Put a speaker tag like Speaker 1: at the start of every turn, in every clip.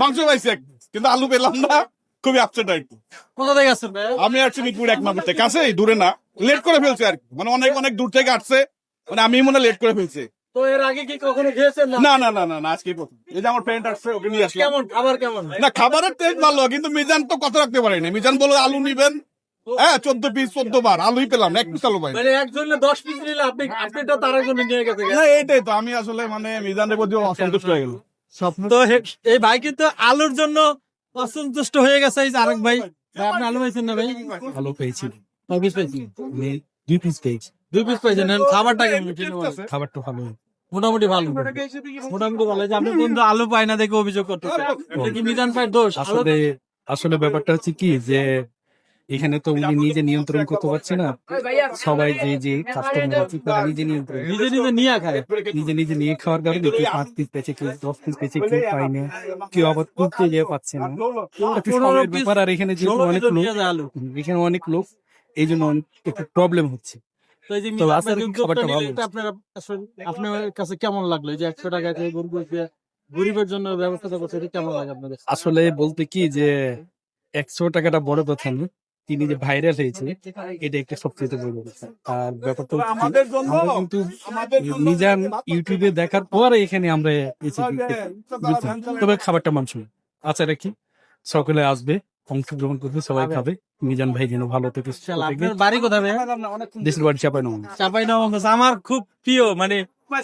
Speaker 1: মাংস পাইছি কিন্তু আলু পেলাম না। খুবই আপসেট আর কি
Speaker 2: কোথা থেকে আসছেন
Speaker 1: আমি আসছি মিরপুর এক নম্বর থেকে। কাছেই দূরে না। লেট করে ফেলছে আর কি। মানে অনেক অনেক দূর থেকে আসছে। মানে আমি মনে লেট করে ফেলছি।
Speaker 2: তো এর আগে কি কখনো খেয়েছেন না?
Speaker 1: না না না না না আজকে প্রথম। এই যে আমার ফ্রেন্ড আসছে ওকে নিয়ে আসলাম।
Speaker 2: কেমন খাবার কেমন?
Speaker 1: না খাবারের টেস্ট ভালো কিন্তু মিজান তো কত রাখতে পারেনি। মিজান বলে আলু নিবেন। হ্যাঁ চোদ্দ পিস চোদ্দ বার। আলুই পেলাম না এক পিস আলু পাই
Speaker 2: মানে একজনে দশ পিস নিলে আপনি আপনি তো তার জন্য নিয়ে গেছে।
Speaker 1: না এইটাই তো। আমি আসলে মানে মিজানের প্রতি অসন্তুষ্ট হয়ে গেল
Speaker 2: তো হে- এই ভাই কিন্তু আলুর জন্য অসন্তুষ্ট হয়ে গেছে। এই যে আরেক ভাই ভাই, আপনি আলু পাইছেন না ভাই?
Speaker 3: ভালো পেয়েছি।
Speaker 2: কয় পিস
Speaker 3: নে- দুই পিস পেয়েছি।
Speaker 2: দুই পিস পাইছেন খাবারটা কেমন?
Speaker 3: খাবারটা ভালো।
Speaker 2: মোটামুটি ভালো। মোটামুটি ভালো। যে আপনি কিন্তু আলু পায় না দেখে অভিযোগ করতেছে কি মিজান ভাইয়ের দোষ?
Speaker 3: আসলে আসলে ব্যাপারটা হচ্ছে কি যে এখানে তো উনি নিজে নিয়ন্ত্রণ করতে পারছে না। সবাই যে যে কাস্টমার আছে তারা নিজে নিয়ন্ত্রণ
Speaker 2: নিজে নিজে নিয়ে খায়।
Speaker 3: নিজে নিজে নিয়ে খাওয়ার কারণে কেউ পাঁচ পিস পেয়েছে কেউ দশ পিস পেয়েছে কেউ পায় না কেউ আবার তুলতে যেয়ে পাচ্ছে না। ব্যাপার আর এখানে যেহেতু অনেক লোক এখানে অনেক লোক এই জন্য অনেক একটু প্রবলেম হচ্ছে।
Speaker 2: তো এই যে
Speaker 3: তো
Speaker 2: মিজান
Speaker 3: আজকের
Speaker 2: ভাই উদ্যোগটা
Speaker 3: খাবারটা
Speaker 2: নিলে
Speaker 3: ভালো
Speaker 2: এটা আপনার আসলে আপনার কাছে কেমন লাগল? এই যে একশো টাকা গরু গরিবের জন্য ব্যবস্থা করছে কেমন লাগে আপনাদের?
Speaker 3: আসলে বলতে কি যে একশো টাকাটা বড় কথা না। তিনি যে ভাইরাল হয়েছে এটা একটা সবচেয়ে বড় কথা। আর ব্যাপারটা
Speaker 1: আমাদের জন্য
Speaker 3: কিন্তু
Speaker 1: আমাদের জন্য
Speaker 3: নিজান ইউটিউবে দেখার পরে এখানে আমরা এসেছি তবে খাবারটা মাংস আচ্ছা রাখি। সকলে আসবে অংশগ্রহণ করবে সবাই খাবে। মিজান ভাই যেন ভালো থেকে
Speaker 2: বাড়ি কোথায়
Speaker 3: দেশের বাড়ি চাপাই নেব
Speaker 2: চাপাই নবগঞ্জ আমার খুব প্রিয় মানে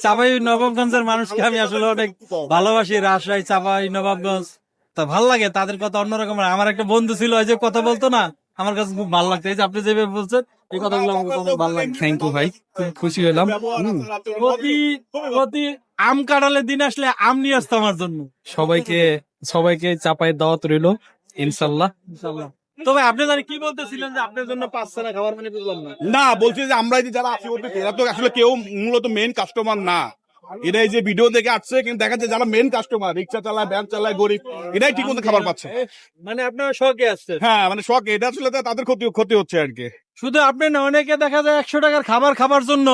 Speaker 2: চাপাই নবাবগঞ্জের মানুষকে আমি আসলে অনেক ভালোবাসি। রাজশাহী চাপাই নবাবগঞ্জ তা ভালো লাগে তাদের কথা অন্যরকম আমার একটা বন্ধু ছিল ওই যে কথা বলতো না আমার কাছে খুব ভালো লাগতো এই যে আপনি যেভাবে বলছেন এই কথাগুলো আমার অনেক ভালো লাগে
Speaker 3: থ্যাংক ইউ ভাই। খুব খুশি হলাম।
Speaker 2: প্রতি প্রতি আম কাটালের দিন আসলে আম নিয়ে আসতো আমার জন্য।
Speaker 3: সবাইকে সবাইকে চাপাই দাওয়াত রইল ইনশাল্লাহ
Speaker 2: ইনশাআল্লাহ। তবে আপনি জানি কি বলতেছিলেন যে আপনার জন্য পাঁচ ছাড়া খাবার মানে বুঝলাম না।
Speaker 1: না বলছি যে আমরা যারা আসি বলতে এরা তো আসলে কেউ মূলত মেন কাস্টমার না। এরাই যে ভিডিও দেখে আসছে কিন্তু দেখা যাচ্ছে যারা মেন কাস্টমার রিক্সা চালায় ভ্যান চালায় গরিব এরাই ঠিক মতো খাবার পাচ্ছে।
Speaker 2: মানে আপনার শখে আসছে
Speaker 1: হ্যাঁ মানে শখে এটা আসলে তাদের ক্ষতি ক্ষতি হচ্ছে আর কি।
Speaker 2: শুধু আপনি না অনেকে দেখা যায় একশো টাকার খাবার খাবার জন্য।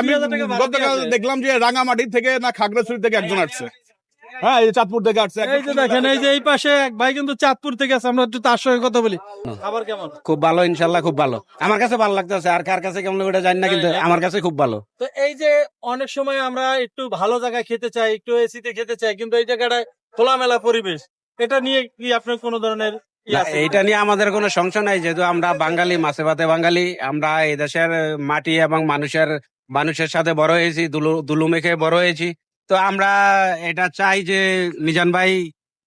Speaker 1: আমি গতকাল দেখলাম যে রাঙামাটি থেকে না খাগড়াছড়ি থেকে একজন আসছে। হ্যাঁ এই চাঁদপুর থেকে আসছে।
Speaker 2: এই যে দেখেন এই যে এই পাশে এক ভাই কিন্তু চাঁদপুর থেকে আছে আমরা একটু তার সঙ্গে কথা বলি। খাবার কেমন?
Speaker 4: খুব ভালো ইনশাল্লাহ খুব ভালো। আমার কাছে ভালো লাগতেছে আর কার কাছে কেমন ওটা জানি না কিন্তু আমার কাছে খুব ভালো।
Speaker 2: তো এই যে অনেক সময় আমরা একটু ভালো জায়গায় খেতে চাই একটু এসিতে খেতে চাই কিন্তু এই জায়গাটায় খোলামেলা পরিবেশ এটা নিয়ে কি আপনার কোনো ধরনের ই
Speaker 4: না,
Speaker 2: আছে?
Speaker 4: এইটা নিয়ে আমাদের কোনো সংশয় নাই যেহেতু আমরা বাঙালি মাছে ভাতে বাঙালি আমরা এই দেশের মাটি এবং মানুষের মানুষের সাথে বড় হয়েছি দুলু দুলু মেখে বড় হয়েছি। তো আমরা এটা চাই যে মিজান ভাই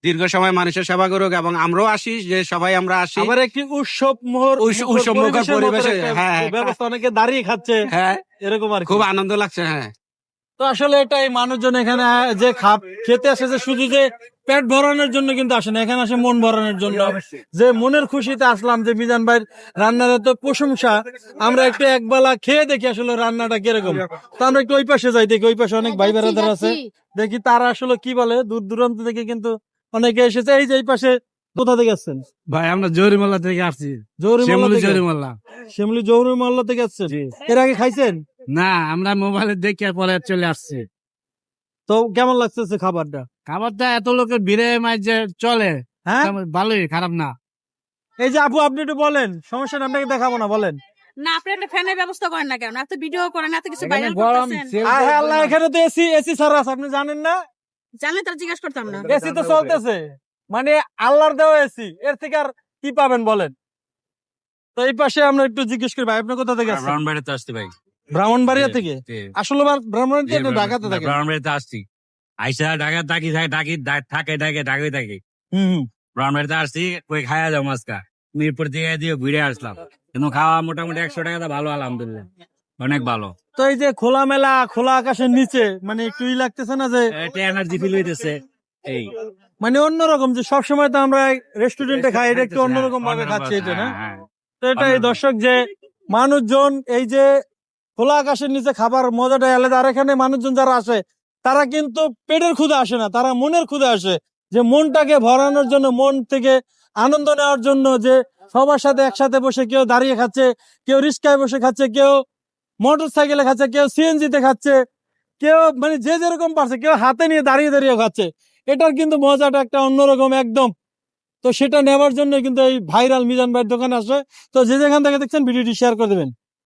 Speaker 4: দীর্ঘ সময় মানুষের সেবা করুক এবং আমরাও আসি যে সবাই আমরা আসি।
Speaker 2: আবার একটি উৎসব মোহর
Speaker 4: উৎসব মুখর পরিবেশে, হ্যাঁ, হ্যাঁ।
Speaker 2: ব্যবস্থা অনেকে দাঁড়িয়ে খাচ্ছে।
Speaker 4: হ্যাঁ।
Speaker 2: এরকম আর
Speaker 4: খুব আনন্দ লাগছে হ্যাঁ।
Speaker 2: তো আসলে এটাই মানুষজন এখানে যে খাপ খেতে আসে যে শুধু যে পেট ভরানোর জন্য কিন্তু আসে না এখানে আসে মন ভরানোর জন্য। যে মনের খুশিতে আসলাম যে মিজান ভাইয়ের রান্নার এত প্রশংসা আমরা একটু একবেলা খেয়ে দেখি আসলে রান্নাটা কীরকম। তো আমরা একটু ওই পাশে যাই দেখি ওই পাশে অনেক ভাই বেড়াদার আছে। দেখি তারা আসলে কি বলে দূর দূরান্ত থেকে কিন্তু অনেকে এসেছে এই যে এই পাশে কোথা থেকে আসছেন?
Speaker 3: ভাই আমরা জরিমাল্লা থেকে আসছি।
Speaker 2: জৌরি মোল্লা থেকে?
Speaker 3: জরিমাল্লা।
Speaker 2: শিমলি জৌরি মোল্লা থেকে আসছেন? এর আগে খাইছেন?
Speaker 3: না আমরা মোবাইলে দেখে পরে চলে আসছি।
Speaker 2: তো কেমন লাগতেছে খাবারটা?
Speaker 3: খাবারটা এত লোকের ভিড়ে মাঝে চলে।
Speaker 2: হ্যাঁ?
Speaker 3: ভালোই খারাপ না।
Speaker 2: এই যে আপু আপনি একটু বলেন সমস্যা আপনাকে দেখাবো না বলেন।
Speaker 5: না আপনি একটা ফ্যানের ব্যবস্থা করেন না কেন? এত ভিডিও করেন এত কিছু
Speaker 3: এখানে
Speaker 5: ভাইরাল করতেছেন।
Speaker 3: সেল-
Speaker 2: আল্লাহ এখানে তো এসি এসি আছে আপনি জানেন না?
Speaker 5: জানলে তার জিজ্ঞাসা করতাম না।
Speaker 2: এসি তো চলতেছে। মানে আল্লাহর দেওয়া এসি এর থেকে আর কি পাবেন বলেন? তো এই পাশে আমরা একটু জিজ্ঞেস করি ভাই আপনি কোথা থেকে আসছেন?
Speaker 6: ব্রাউনবাড়িতে আসছি ভাই।
Speaker 2: ব্রাহ্মণবাড়িয়া থেকে? আসলে ব্রাহ্মণবাড়িয়া ঢাকাতে থাকে
Speaker 6: ব্রাউনবাড়িতে আসছি। আইসা ঢাকা থাকি থাকি থাকি থাকে ঢাকাই থাকি
Speaker 2: হুম হুম।
Speaker 6: ব্রাউনবাড়িতে আসছি কই খাওয়া যাও মাছকা মিরপুর থেকে দিয়ে ঘুরে আসলাম। কিন্তু খাওয়া মোটামুটি একশো টাকা ভালো আলহামদুলিল্লাহ। অনেক ভালো।
Speaker 2: তো এই যে খোলা মেলা খোলা আকাশের নিচে মানে একটু ই লাগতেছে না যে
Speaker 6: একটা এনার্জি ফিল হইতেছে। এই।
Speaker 2: মানে অন্যরকম যে সবসময় তো আমরা রেস্টুরেন্টে খাই এটা একটু অন্যরকম ভাবে খাচ্ছি এটা না?
Speaker 6: হ্যাঁ, হ্যাঁ।
Speaker 2: তো এটাই দর্শক যে মানুষজন এই যে খোলা আকাশের নিচে খাবার মজাটা আলাদা। আর এখানে মানুষজন যারা আসে, তারা কিন্তু পেটের ক্ষুদে আসে না, তারা মনের ক্ষুদে আসে। যে মনটাকে ভরানোর জন্য, মন থেকে আনন্দ নেওয়ার জন্য যে সবার সাথে একসাথে বসে কেউ দাঁড়িয়ে খাচ্ছে, কেউ রিস্কায় বসে খাচ্ছে, কেউ মোটর সাইকেলে খাচ্ছে, কেউ সিএনজিতে খাচ্ছে, কেউ মানে যে যেরকম পারছে, কেউ হাতে নিয়ে দাঁড়িয়ে দাঁড়িয়ে খাচ্ছে। এটার কিন্তু মজাটা একটা অন্যরকম একদম। তো সেটা নেওয়ার জন্য কিন্তু এই ভাইরাল মিজান ভাইয়ের দোকানে আসে তো যে যেখান থেকে দেখছেন, ভিডিওটি শেয়ার করে দেবেন।